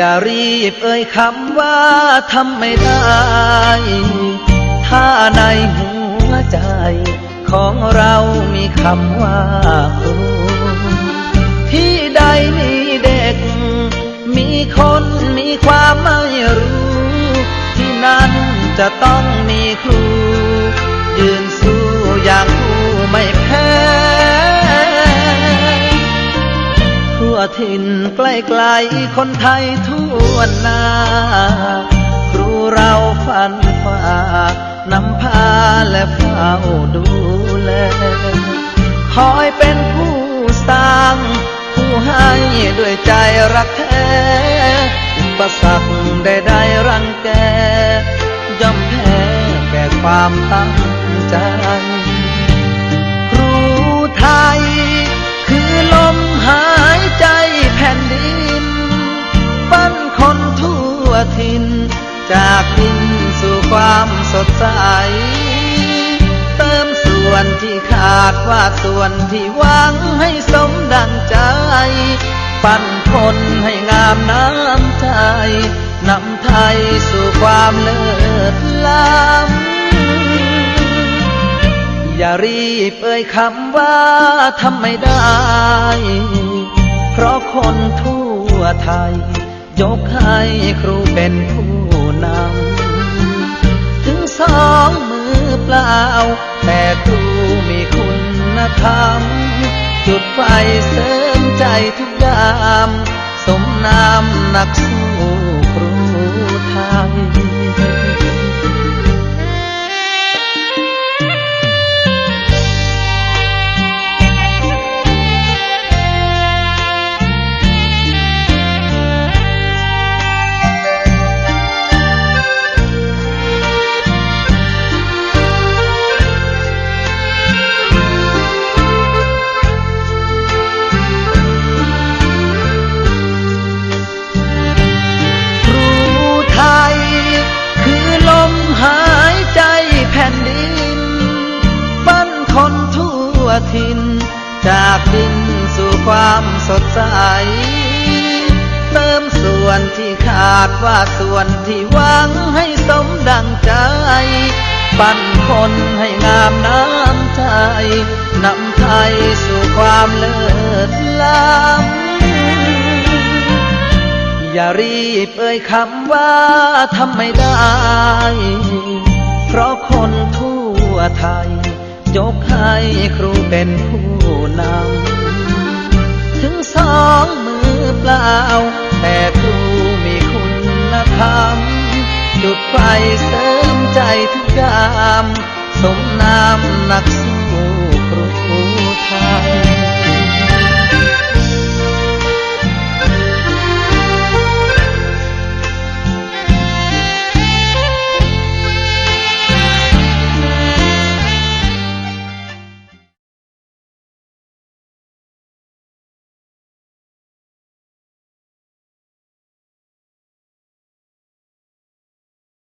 อย่ารีบเอ่ยคำว่าทำไม่ได้ ถ้าในหัวใจของเรามีคำว่าครูที่ใดมีเด็ก มีคนมีความไม่รู้ ที่นั้นจะต้องมีครูยืน ถิ่นใกล้ๆคนไทยทั่วหน้า ครูเราฝันฝ่านำพาและเฝ้าดูแลคอยเป็นผู้สร้าง ผู้ให้ด้วยใจรักแท้อุปสรรคใดๆรังแกย่อมแพ้แก่ความตั้ง ทิน จากดินสู่ความสดใส เติมส่วนที่ขาดว่าส่วนที่หวังให้สมดังใจ ปั้นคนให้งามน้ำใจนำไทยสู่ความเลิศล้ำอย่ารีบเอ่ยคำว่าทำไม่ได้ เพราะคนทั่วไทย ยกให้ครูเป็นผู้นำ ถึงสองมือเปล่า แต่ครูมีคุณธรรม จุดไฟเสริมใจทุกยาม สมนามนักสู้ ทิน จากดินสู่ความสดใส เติมส่วนที่ขาดว่าส่วนที่หวังให้สมดังใจ ปั้นคนให้งามน้ำใจนำไทยสู่ความเลิศล้ำอย่ารีบเอ่ยคำว่าทำไม่ได้ เพราะคนทั่วไทย ยกให้ครูเป็นผู้นำ ถึงสองมือเปล่า แต่ครูมีคุณธรรม จุดไฟเสริมใจทุกยาม สมนามนักส